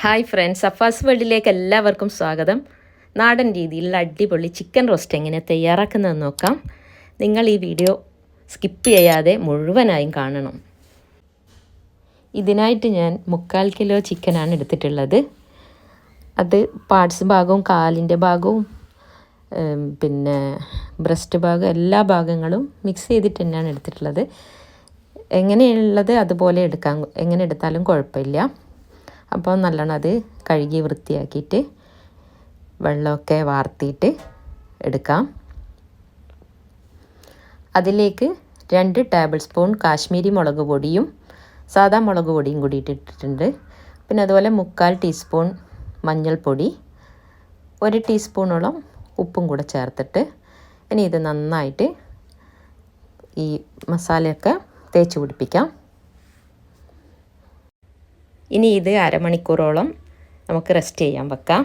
Hi friends Afaz വേൾഡിലേക്ക് എല്ലാവർക്കും സ്വാഗതം. നാടൻ രീതിയിലുള്ള അടിപൊളി ചിക്കൻ റോസ്റ്റ് എങ്ങനെ തയ്യാറാക്കുന്നതെന്ന് നോക്കാം. നിങ്ങൾ ഈ വീഡിയോ സ്കിപ്പ് ചെയ്യാതെ മുഴുവനായും കാണണം. ഇതിനായിട്ട് ഞാൻ മുക്കാൽ കിലോ ചിക്കനാണ് എടുത്തിട്ടുള്ളത്. അത് പാർട്സ് ഭാഗവും കാലിന്റെ ഭാഗവും പിന്നെ ബ്രസ്റ്റ് ഭാഗം എല്ലാ ഭാഗങ്ങളും മിക്സ് ചെയ്തിട്ട് തന്നെയാണ് എടുത്തിട്ടുള്ളത്. എങ്ങനെയുള്ളത് അതുപോലെ എടുക്കാൻ എങ്ങനെ എടുത്താലും കുഴപ്പമില്ല. അപ്പോൾ നല്ലോണം അത് കഴുകി വൃത്തിയാക്കിയിട്ട് വെള്ളമൊക്കെ വാർത്തിയിട്ട് എടുക്കാം. അതിലേക്ക് രണ്ട് ടേബിൾ സ്പൂൺ കാശ്മീരി മുളക് പൊടിയും സാധാ മുളക് പൊടിയും കൂടി ഇട്ടിട്ടുണ്ട്. പിന്നെ അതുപോലെ മുക്കാൽ ടീസ്പൂൺ മഞ്ഞൾപ്പൊടി ഒരു ടീസ്പൂണോളം ഉപ്പും കൂടെ ചേർത്തിട്ട് ഇനി ഇത് നന്നായിട്ട് ഈ മസാലയൊക്കെ തേച്ച് പിടിപ്പിക്കാം. ഇനി ഇത് അരമണിക്കൂറോളം നമുക്ക് റെസ്റ്റ് ചെയ്യാൻ വെക്കാം.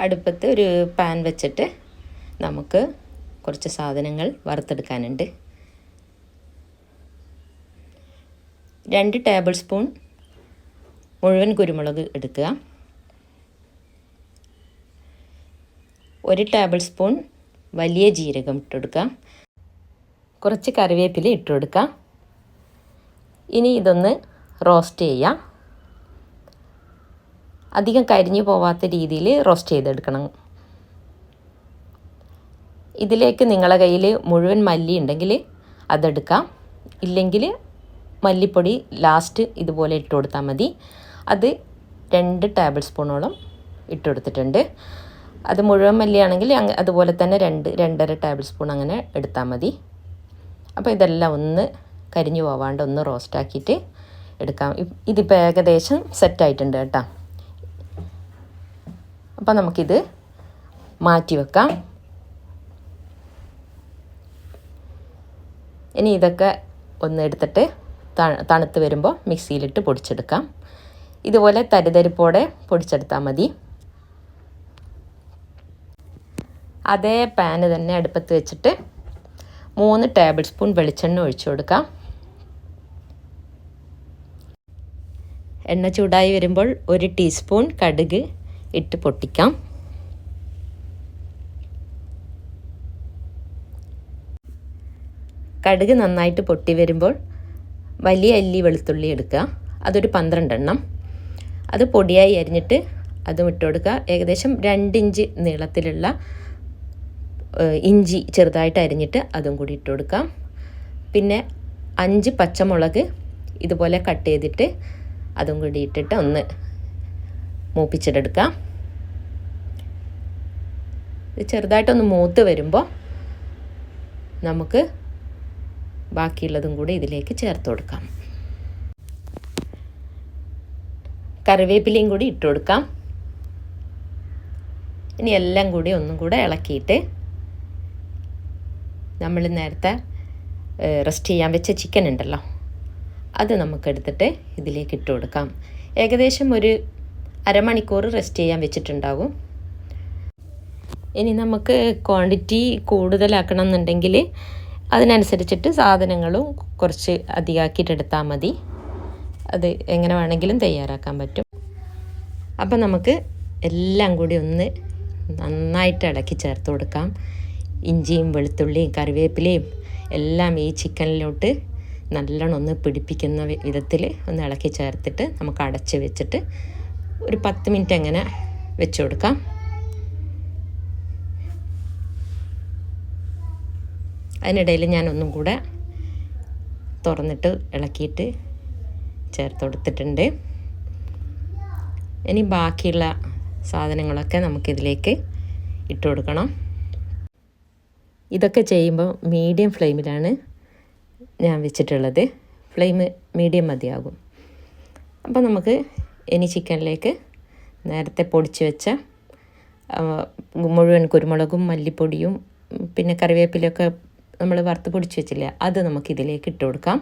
അടുപ്പത്ത് ഒരു പാൻ വെച്ചിട്ട് നമുക്ക് കുറച്ച് സാധനങ്ങൾ വറുത്തെടുക്കാനുണ്ട്. രണ്ട് ടേബിൾ സ്പൂൺ മുഴുവൻ കുരുമുളക് എടുക്കുക. ഒരു ടേബിൾ സ്പൂൺ വലിയ ജീരകം ഇട്ടെടുക്കുക കുറച്ച് കറിവേപ്പില ഇട്ട് കൊടുക്കാം. ഇനി ഇതൊന്ന് റോസ്റ്റ് ചെയ്യാം. അധികം കരിഞ്ഞു പോവാത്ത രീതിയിൽ റോസ്റ്റ് ചെയ്തെടുക്കണം. ഇതിലേക്ക് നിങ്ങളുടെ കയ്യിൽ മുഴുവൻ മല്ലി ഉണ്ടെങ്കിൽ അതെടുക്കാം. ഇല്ലെങ്കിൽ മല്ലിപ്പൊടി ലാസ്റ്റ് ഇതുപോലെ ഇട്ട് കൊടുത്താൽ മതി. അത് രണ്ട് ടേബിൾ സ്പൂണോളം ഇട്ട് കൊടുത്തിട്ടുണ്ട്. അത് മുഴുവൻ മല്ലിയാണെങ്കിൽ അതുപോലെ തന്നെ രണ്ട് രണ്ടര ടേബിൾ സ്പൂൺ അങ്ങനെ എടുത്താൽ മതി. അപ്പോൾ ഇതെല്ലാം ഒന്ന് കരിഞ്ഞു പോവാണ്ട് ഒന്ന് റോസ്റ്റാക്കിയിട്ട് എടുക്കാം. ഇതിപ്പോൾ ഏകദേശം സെറ്റായിട്ടുണ്ട് കേട്ടോ. അപ്പോൾ നമുക്കിത് മാറ്റി വെക്കാം. ഇനി ഇതൊക്കെ ഒന്ന് എടുത്തിട്ട് തണുത്ത് വരുമ്പോൾ മിക്സിയിലിട്ട് പൊടിച്ചെടുക്കാം. ഇതുപോലെ തരിതരിപ്പോടെ പൊടിച്ചെടുത്താൽ മതി. അതേ പാന് തന്നെ അടുപ്പത്ത് വെച്ചിട്ട് മൂന്ന് ടേബിൾ സ്പൂൺ വെളിച്ചെണ്ണ ഒഴിച്ചു കൊടുക്കാം. എണ്ണ ചൂടായി വരുമ്പോൾ ഒരു ടീസ്പൂൺ കടുക് ഇട്ട് പൊട്ടിക്കാം. കടുക് നന്നായിട്ട് പൊട്ടി വരുമ്പോൾ വലിയ അല്ലി വെളുത്തുള്ളി എടുക്കുക. അതൊരു പന്ത്രണ്ടെണ്ണം. അത് പൊടിയായി അരിഞ്ഞിട്ട് അതും ഇട്ട് കൊടുക്കുക. ഏകദേശം രണ്ടിഞ്ച് നീളത്തിലുള്ള ഇഞ്ചി ചെറുതായിട്ട് അരിഞ്ഞിട്ട് അതും കൂടി ഇട്ട് കൊടുക്കാം. പിന്നെ അഞ്ച് പച്ചമുളക് ഇതുപോലെ കട്ട് ചെയ്തിട്ട് അതും കൂടി ഇട്ടിട്ട് ഒന്ന് മൂപ്പിച്ചിട്ടെടുക്കാം ചെറുതായിട്ടൊന്ന് മൂത്ത് വരുമ്പോൾ നമുക്ക് ബാക്കിയുള്ളതും കൂടി ഇതിലേക്ക് ചേർത്ത് കൊടുക്കാം. കറിവേപ്പിലയും കൂടി ഇട്ട് കൊടുക്കാം. ഇനി എല്ലാം കൂടി ഒന്നും കൂടെ ഇളക്കിയിട്ട് നമ്മൾ നേരത്തെ റെസ്റ്റ് ചെയ്യാൻ വെച്ച ചിക്കൻ ഉണ്ടല്ലോ. അത് നമുക്കെടുത്തിട്ട് ഇതിലേക്ക് ഇട്ട് കൊടുക്കാം. ഏകദേശം ഒരു അരമണിക്കൂർ റെസ്റ്റ് ചെയ്യാൻ വെച്ചിട്ടുണ്ടാവും. ഇനി നമുക്ക് ക്വാണ്ടിറ്റി കൂടുതലാക്കണം എന്നുണ്ടെങ്കിൽ അതിനനുസരിച്ചിട്ട് സാധനങ്ങളും കുറച്ച് അധികമാക്കിയിട്ടെടുത്താൽ മതി. അത് എങ്ങനെ വേണമെങ്കിലും തയ്യാറാക്കാൻ പറ്റും. അപ്പം നമുക്ക് എല്ലാം കൂടി ഒന്ന് നന്നായിട്ട് ഇളക്കി ചേർത്ത് കൊടുക്കാം. ഇഞ്ചിയും വെളുത്തുള്ളിയും കറിവേപ്പിലയും എല്ലാം ഈ ചിക്കനിലോട്ട് നല്ലോണം ഒന്ന് പിടിപ്പിക്കുന്ന വിധത്തിൽ ഒന്ന് ഇളക്കി ചേർത്തിട്ട് നമുക്ക് അടച്ച് വെച്ചിട്ട് ഒരു പത്ത് മിനിറ്റ് അങ്ങനെ വെച്ച് കൊടുക്കാം. അതിനിടയിൽ ഞാൻ ഒന്നും കൂടെ തുറന്നിട്ട് ഇളക്കിയിട്ട് ചേർത്ത് കൊടുത്തിട്ടുണ്ട്. ഇനി ബാക്കിയുള്ള സാധനങ്ങളൊക്കെ നമുക്കിതിലേക്ക് ഇട്ട് കൊടുക്കണം. ഇതൊക്കെ ചെയ്യുമ്പോൾ മീഡിയം ഫ്ലെയിമിലാണ് ഞാൻ വെച്ചിട്ടുള്ളത്. ഫ്ലെയിം മീഡിയം മതിയാകും. അപ്പോൾ നമുക്ക് ഇനി ചിക്കനിലേക്ക് നേരത്തെ പൊടിച്ച് വെച്ച മുഴുവൻ കുരുമുളകും മല്ലിപ്പൊടിയും പിന്നെ കറിവേപ്പിലൊക്കെ നമ്മൾ വറുത്ത് പൊടിച്ച് വെച്ചില്ലേ അത് നമുക്ക് ഇതിലേക്ക് ഇട്ട് കൊടുക്കാം.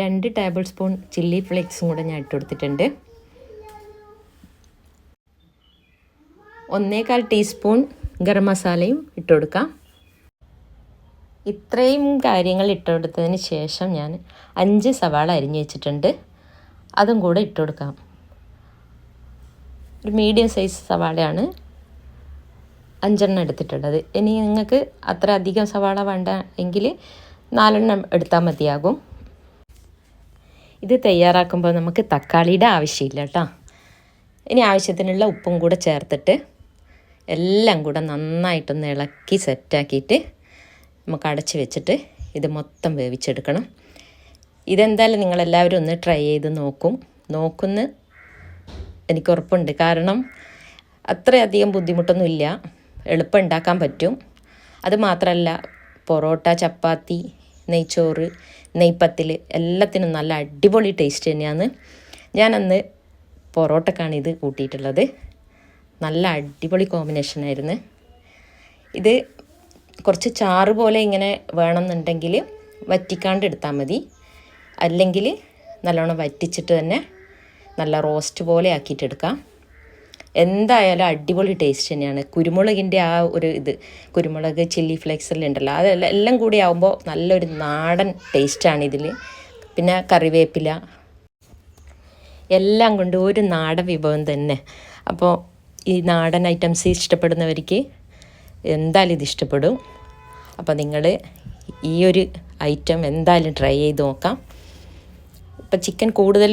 രണ്ട് ടേബിൾ സ്പൂൺ ചില്ലി ഫ്ലേക്സും കൂടെ ഞാൻ ഇട്ട് കൊടുത്തിട്ടുണ്ട്. ഒന്നേകാൽ ടീസ്പൂൺ ഗരം മസാലയും ഇട്ട് കൊടുക്കാം ഇത്രയും കാര്യങ്ങൾ ഇട്ടുകൊടുത്തതിന് ശേഷം ഞാൻ അഞ്ച് സവാള അരിഞ്ഞ് വെച്ചിട്ടുണ്ട്. അതും കൂടെ ഇട്ട് കൊടുക്കാം ഒരു മീഡിയം സൈസ് സവാളയാണ് അഞ്ചെണ്ണം എടുത്തിട്ടുള്ളത്. ഇനി നിങ്ങൾക്ക് അത്ര അധികം സവാള വേണ്ട എങ്കിൽ നാലെണ്ണം എടുത്താൽ മതിയാകും. ഇത് തയ്യാറാക്കുമ്പോൾ നമുക്ക് തക്കാളിയുടെ ആവശ്യമില്ല കേട്ടോ. ഇനി ആവശ്യത്തിനുള്ള ഉപ്പും കൂടെ ചേർത്തിട്ട് എല്ലാം കൂടെ നന്നായിട്ടൊന്ന് ഇളക്കി സെറ്റാക്കിയിട്ട് നമുക്ക് അടച്ച് വെച്ചിട്ട് ഇത് മൊത്തം വേവിച്ചെടുക്കണം. ഇതെന്തായാലും നിങ്ങളെല്ലാവരും ഒന്ന് ട്രൈ ചെയ്ത് നോക്കും. നോക്കുന്ന എനിക്ക് ഉറപ്പുണ്ട്. കാരണം അത്രയധികം ബുദ്ധിമുട്ടൊന്നുമില്ല. എളുപ്പം ഉണ്ടാക്കാൻ പറ്റും. അത് മാത്രമല്ല പൊറോട്ട ചപ്പാത്തി നെയ്ച്ചോറ് നെയ്പ്പത്തിൽ എല്ലാത്തിനും നല്ല അടിപൊളി ടേസ്റ്റ് തന്നെയാണ്. ഞാനന്ന് പൊറോട്ടക്കാണ് ഇത് കൂട്ടിയിട്ടുള്ളത്. നല്ല അടിപൊളി കോമ്പിനേഷൻ ആയിരുന്നു. ഇത് കുറച്ച് ചാറ് പോലെ ഇങ്ങനെ വേണമെന്നുണ്ടെങ്കിൽ വറ്റിക്കാണ്ട് എടുത്താൽ മതി. അല്ലെങ്കിൽ നല്ലോണം വറ്റിച്ചിട്ട് തന്നെ നല്ല റോസ്റ്റ് പോലെ ആക്കിയിട്ടെടുക്കാം എന്തായാലും അടിപൊളി ടേസ്റ്റ് തന്നെയാണ്. കുരുമുളകിന്റെ ആ ഒരു ഇത് കുരുമുളക് ചില്ലി ഫ്ലേക്സ് ഉണ്ടല്ലോ അതെല്ലാം എല്ലാം കൂടി ആകുമ്പോൾ നല്ലൊരു നാടൻ ടേസ്റ്റാണ് ഇതിൽ. പിന്നെ കറിവേപ്പില എല്ലാം കൊണ്ട് ഒരു നാടൻ വിഭവം തന്നെ. അപ്പോൾ ഈ നാടൻ ഐറ്റംസ് ഇഷ്ടപ്പെടുന്നവർക്ക് എന്തായാലും ഇത് ഇഷ്ടപ്പെടും. അപ്പോൾ നിങ്ങൾ ഈ ഒരു ഐറ്റം എന്തായാലും ട്രൈ ചെയ്ത് നോക്കാം. ഇപ്പം ചിക്കൻ കൂടുതൽ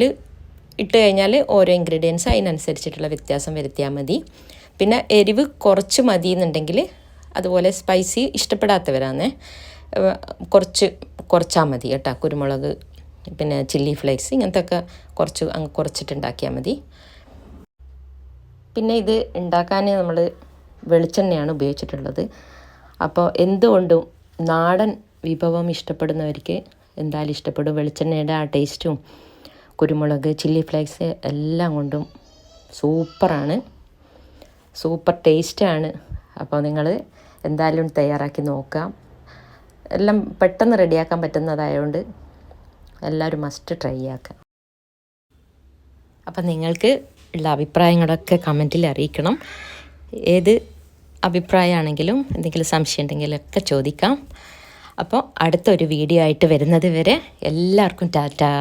ഇട്ട് കഴിഞ്ഞാൽ ഓരോ ഇൻഗ്രീഡിയൻസ് അതിനനുസരിച്ചിട്ടുള്ള വ്യത്യാസം വരുത്തിയാൽ മതി. പിന്നെ എരിവ് കുറച്ച് മതി എന്നുണ്ടെങ്കിൽ അതുപോലെ സ്പൈസി ഇഷ്ടപ്പെടാത്തവരാണ്. കുറച്ച് കുറച്ചാൽ മതി കേട്ടോ. കുരുമുളക് പിന്നെ ചില്ലി ഫ്ലേക്സ് ഇങ്ങനത്തെ ഒക്കെ കുറച്ച് അങ്ങ് കുറച്ചിട്ടുണ്ടാക്കിയാൽ മതി. പിന്നെ ഇത് ഉണ്ടാക്കാൻ നമ്മൾ വെളിച്ചെണ്ണയാണ് ഉപയോഗിച്ചിട്ടുള്ളത്. അപ്പോൾ എന്തുകൊണ്ടും നാടൻ വിഭവം ഇഷ്ടപ്പെടുന്നവർക്ക് എന്തായാലും ഇഷ്ടപ്പെടും. വെളിച്ചെണ്ണയുടെ ആ ടേസ്റ്റും കുരുമുളക് ചില്ലി ഫ്ലേക്സ് എല്ലാം കൊണ്ടും സൂപ്പറാണ്. സൂപ്പർ ടേസ്റ്റാണ്. അപ്പോൾ നിങ്ങൾ എന്തായാലും തയ്യാറാക്കി നോക്കാം എല്ലാം പെട്ടെന്ന് റെഡിയാക്കാൻ പറ്റുന്നതായതുകൊണ്ട് എല്ലാവരും മസ്റ്റ് ട്രൈ ആക്കാം അപ്പം നിങ്ങൾക്ക് ഉള്ള അഭിപ്രായങ്ങളൊക്കെ കമന്റിൽ അറിയിക്കണം. ഏത് അഭിപ്രായമാണെങ്കിലും എന്തെങ്കിലും സംശയം ഉണ്ടെങ്കിലൊക്കെ ചോദിക്കാം. അപ്പോൾ അടുത്തൊരു വീഡിയോ ആയിട്ട് വരുന്നത് വരെ എല്ലാവർക്കും ടാറ്റാ.